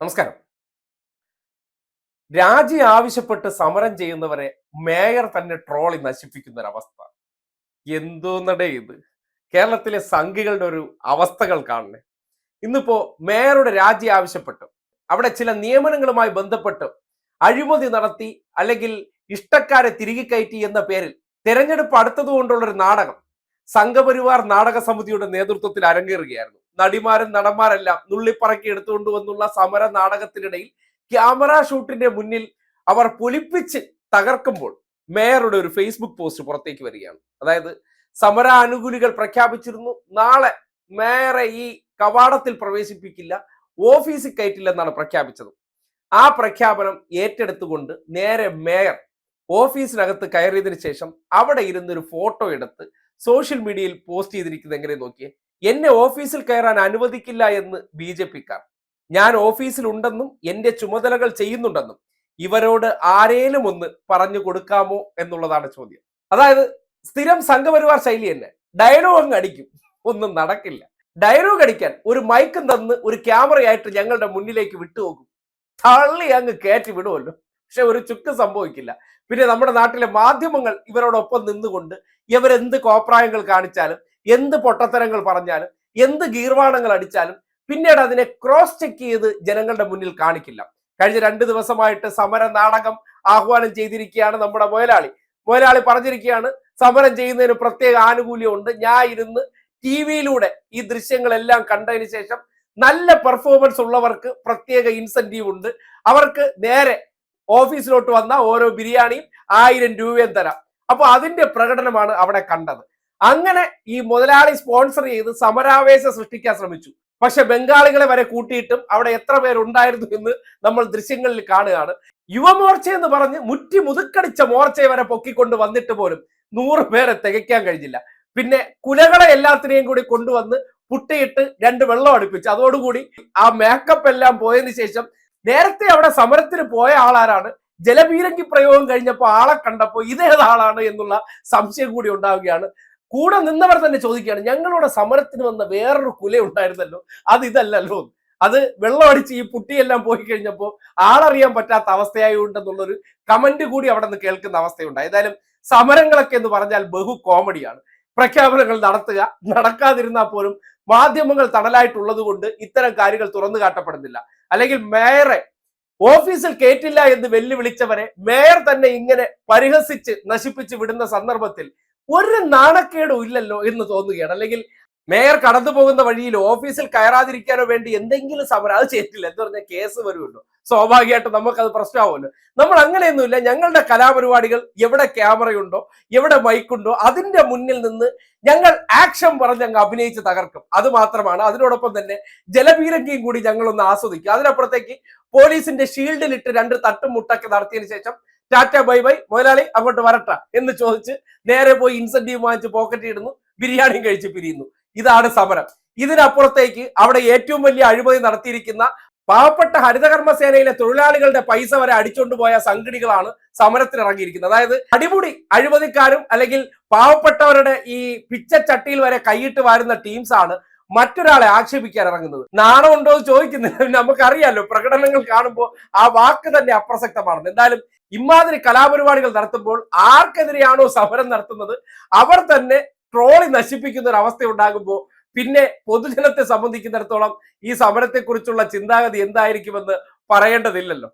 നമസ്കാരം. രാജി ആവശ്യപ്പെട്ട് സമരം ചെയ്യുന്നവരെ മേയർ തന്നെ ട്രോളി നശിപ്പിക്കുന്ന അവസ്ഥ എന്തോന്നടേ ഇത്? കേരളത്തിലെ സംഘികളുടെ ഒരു അവസ്ഥകൾ കാണണേ. ഇന്നിപ്പോ മേയറുടെ രാജി ആവശ്യപ്പെട്ടു അവിടെ ചില നിയമനങ്ങളുമായി ബന്ധപ്പെട്ട് അഴിമതി നടത്തി അല്ലെങ്കിൽ ഇഷ്ടക്കാരെ തിരികെ കയറ്റി എന്ന പേരിൽ തെരഞ്ഞെടുപ്പ് അടുത്തതുകൊണ്ടുള്ള ഒരു നാടകം സംഘപരിവാർ നാടക സമിതിയുടെ നേതൃത്വത്തിൽ അരങ്ങേറുകയായിരുന്നു. നടിമാരും നടന്മാരെല്ലാം നുള്ളിപ്പറക്കി എടുത്തുകൊണ്ട് വന്നുള്ള സമര നാടകത്തിനിടയിൽ ക്യാമറ ഷൂട്ടിന്റെ മുന്നിൽ അവർ പൊലിപ്പിച്ച് തകർക്കുമ്പോൾ മേയറുടെ ഒരു ഫേസ്ബുക്ക് പോസ്റ്റ് പുറത്തേക്ക് വരികയാണ്. അതായത് സമരാനുകൂലികൾ പ്രഖ്യാപിച്ചിരുന്നു. നാളെ മേയറെ ഈ കവാടത്തിൽ പ്രവേശിപ്പിക്കില്ല ഓഫീസിൽ കയറ്റില്ലെന്നാണ് പ്രഖ്യാപിച്ചത്. ആ പ്രഖ്യാപനം ഏറ്റെടുത്തുകൊണ്ട് നേരെ മേയർ ഓഫീസിനകത്ത് കയറിയതിനു ശേഷം അവിടെ ഇരുന്നൊരു ഫോട്ടോ എടുത്ത് സോഷ്യൽ മീഡിയയിൽ പോസ്റ്റ് ചെയ്തിരിക്കുന്നത് എങ്ങനെ നോക്കിയേ? എന്നെ ഓഫീസിൽ കയറാൻ അനുവദിക്കില്ല എന്ന് ബി ജെ പിക്കാർ. ഞാൻ ഓഫീസിൽ ഉണ്ടെന്നും എന്റെ ചുമതലകൾ ചെയ്യുന്നുണ്ടെന്നും ഇവരോട് ആരേലും ഒന്ന് പറഞ്ഞു കൊടുക്കാമോ എന്നുള്ളതാണ് ചോദ്യം. അതായത് സ്ഥിരം സംഘപരിവാർ ശൈലി തന്നെ. ഡയലോഗ് അങ്ങ് അടിക്കും. ഒന്നും നടക്കില്ല. ഡയലോഗ് അടിക്കാൻ ഒരു മൈക്കും തന്ന് ഒരു ക്യാമറയായിട്ട് ഞങ്ങളുടെ മുന്നിലേക്ക് വിട്ടുപോകും. തള്ളി അങ്ങ് കയറ്റി വിടുമല്ലോ പക്ഷെ ഒരു ചുക്ക് സംഭവിക്കില്ല. പിന്നെ നമ്മുടെ നാട്ടിലെ മാധ്യമങ്ങൾ ഇവരോടൊപ്പം നിന്നുകൊണ്ട് ഇവരെന്ത് കോപ്രായങ്ങൾ കാണിച്ചാലും എന്ത് പൊട്ടത്തരങ്ങൾ പറഞ്ഞാലും എന്ത് ഗീർവാണങ്ങൾ അടിച്ചാലും പിന്നീട് അതിനെ ക്രോസ് ചെക്ക് ചെയ്ത് ജനങ്ങളുടെ മുന്നിൽ കാണിക്കില്ല. കഴിഞ്ഞ രണ്ട് ദിവസമായിട്ട് സമര നാടകം ആഹ്വാനം ചെയ്തിരിക്കുകയാണ് നമ്മുടെ മുതലാളി. മുതലാളി പറഞ്ഞിരിക്കുകയാണ് സമരം ചെയ്യുന്നതിന് പ്രത്യേക ആനുകൂല്യമുണ്ട്. ഞാൻ ഇരുന്ന് ടി വിയിലൂടെ ഈ ദൃശ്യങ്ങളെല്ലാം കണ്ടതിന് ശേഷം നല്ല പെർഫോമൻസ് ഉള്ളവർക്ക് പ്രത്യേക ഇൻസെന്റീവ് ഉണ്ട്. അവർക്ക് നേരെ ഓഫീസിലോട്ട് വന്ന ഓരോ ബിരിയാണിയും ആയിരം രൂപയും തരാം. അപ്പോൾ അതിന്റെ പ്രകടനമാണ് അവിടെ കണ്ടത്. അങ്ങനെ ഈ മുതലാളി സ്പോൺസർ ചെയ്ത് സമരാവേശം സൃഷ്ടിക്കാൻ ശ്രമിച്ചു. പക്ഷെ ബംഗാളികളെ വരെ കൂട്ടിയിട്ടും അവിടെ എത്ര പേരുണ്ടായിരുന്നു എന്ന് നമ്മൾ ദൃശ്യങ്ങളിൽ കാണുകയാണ്. യുവമോർച്ച എന്ന് പറഞ്ഞ് മുറ്റി മുതുക്കടിച്ച മോർച്ചയെ വരെ പൊക്കിക്കൊണ്ട് വന്നിട്ട് പോലും നൂറ് പേരെ തികയ്ക്കാൻ കഴിഞ്ഞില്ല. പിന്നെ കുലകളെ എല്ലാത്തിനെയും കൂടി കൊണ്ടുവന്ന് പുട്ടിയിട്ട് രണ്ട് വെള്ളം അടുപ്പിച്ചു അതോടുകൂടി ആ മേക്കപ്പ് എല്ലാം പോയതിന് ശേഷം നേരത്തെ അവിടെ സമരത്തിന് പോയ ആളാരാണ് ജലപീരങ്കി പ്രയോഗം കഴിഞ്ഞപ്പോൾ ആളെ കണ്ടപ്പോൾ ഇതേതാളാണ് എന്നുള്ള സംശയം കൂടി ഉണ്ടാവുകയാണ്. കൂടെ നിന്നവർ തന്നെ ചോദിക്കുകയാണ് ഞങ്ങളുടെ സമരത്തിന് വന്ന വേറൊരു കുല ഉണ്ടായിരുന്നല്ലോ? അത് ഇതല്ലല്ലോ? അത് വെള്ളമടിച്ച് ഈ പുട്ടിയെല്ലാം പോയി കഴിഞ്ഞപ്പോൾ ആളറിയാൻ പറ്റാത്ത അവസ്ഥയായി അവസ്ഥയായുണ്ടെന്നുള്ളൊരു കമന്റ് കൂടി അവിടെ നിന്ന് കേൾക്കുന്ന അവസ്ഥയുണ്ട്. ഏതായാലും സമരങ്ങളൊക്കെ എന്ന് പറഞ്ഞാൽ ബഹു കോമഡിയാണ്. പ്രഖ്യാപനങ്ങൾ നടത്തുക നടക്കാതിരുന്നാൽ പോലും മാധ്യമങ്ങൾ തണലായിട്ടുള്ളത് കൊണ്ട് ഇത്തരം കാര്യങ്ങൾ തുറന്നു കാട്ടപ്പെടുന്നില്ല. അല്ലെങ്കിൽ മേയറെ ഓഫീസിൽ കേട്ടില്ല എന്ന് വെല്ലുവിളിച്ചവരെ മേയർ തന്നെ ഇങ്ങനെ പരിഹസിച്ച് നശിപ്പിച്ച് വിടുന്ന സന്ദർഭത്തിൽ ഒരു നാണക്കേടും ഇല്ലല്ലോ എന്ന് തോന്നുകയാണ്. അല്ലെങ്കിൽ മേയർ കടന്നു പോകുന്ന വഴിയിൽ ഓഫീസിൽ കയറാതിരിക്കാനോ വേണ്ടി എന്തെങ്കിലും സമരം അത് ചെയ്തിട്ടില്ല. എന്ന് പറഞ്ഞാൽ കേസ് വരുമല്ലോ. സ്വാഭാവികമായിട്ട് നമുക്കത് പ്രശ്നമാവുമല്ലോ. നമ്മൾ അങ്ങനെയൊന്നുമില്ല. ഞങ്ങളുടെ കലാപരിപാടികൾ എവിടെ ക്യാമറയുണ്ടോ എവിടെ മൈക്കുണ്ടോ അതിന്റെ മുന്നിൽ നിന്ന് ഞങ്ങൾ ആക്ഷൻ പറഞ്ഞ് അങ്ങ് അഭിനയിച്ച് തകർക്കും. അത് മാത്രമാണ്. അതിനോടൊപ്പം തന്നെ ജലപീരങ്കിയും കൂടി ഞങ്ങളൊന്ന് ആസ്വദിക്കും. അതിനപ്പുറത്തേക്ക് പോലീസിന്റെ ഷീൽഡിലിട്ട് രണ്ട് തട്ടും മുട്ടൊക്കെ നടത്തിയതിനു ശേഷം ടാറ്റ ബൈ ബൈ മുതലാളി അങ്ങോട്ട് വരട്ട എന്ന് ചോദിച്ച് നേരെ പോയി ഇൻസെന്റീവ് വാങ്ങിച്ച് പോക്കറ്റ് ഇടുന്നു ബിരിയാണിയും കഴിച്ച് പിരിയുന്നു. ഇതാണ് സമരം. ഇതിനപ്പുറത്തേക്ക് അവിടെ ഏറ്റവും വലിയ അഴിമതി നടത്തിയിരിക്കുന്ന പാവപ്പെട്ട ഹരിതകർമ്മ സേനയിലെ തൊഴിലാളികളുടെ പൈസ വരെ അടിച്ചുകൊണ്ടുപോയ സംഘടികളാണ് സമരത്തിനിറങ്ങിയിരിക്കുന്നത്. അതായത് അടിമുടി അഴിമതിക്കാരും അല്ലെങ്കിൽ പാവപ്പെട്ടവരുടെ ഈ പിച്ചച്ചട്ടിയിൽ വരെ കൈയിട്ട് വാരുന്ന ടീംസാണ് മറ്റൊരാളെ ആക്ഷേപിക്കാൻ ഇറങ്ങുന്നത്. നാണം ഉണ്ടോ എന്ന് ചോദിക്കുന്നില്ല നമുക്കറിയാലോ പ്രകടനങ്ങൾ കാണുമ്പോൾ ആ വാക്ക് തന്നെ അപ്രസക്തമാണെന്ന്. എന്തായാലും ഇമാതിരി കലാപരിപാടികൾ നടത്തുമ്പോൾ ആർക്കെതിരെയാണോ സമരം നടത്തുന്നത്? അവർ തന്നെ ട്രോളി നശിപ്പിക്കുന്ന ഒരു അവസ്ഥ ഉണ്ടാകുമ്പോൾ പിന്നെ പൊതുജനത്തെ സംബന്ധിക്കുന്നിടത്തോളം ഈ സമരത്തെക്കുറിച്ചുള്ള ചിന്താഗതി എന്തായിരിക്കുമെന്ന് പറയേണ്ടതില്ലല്ലോ.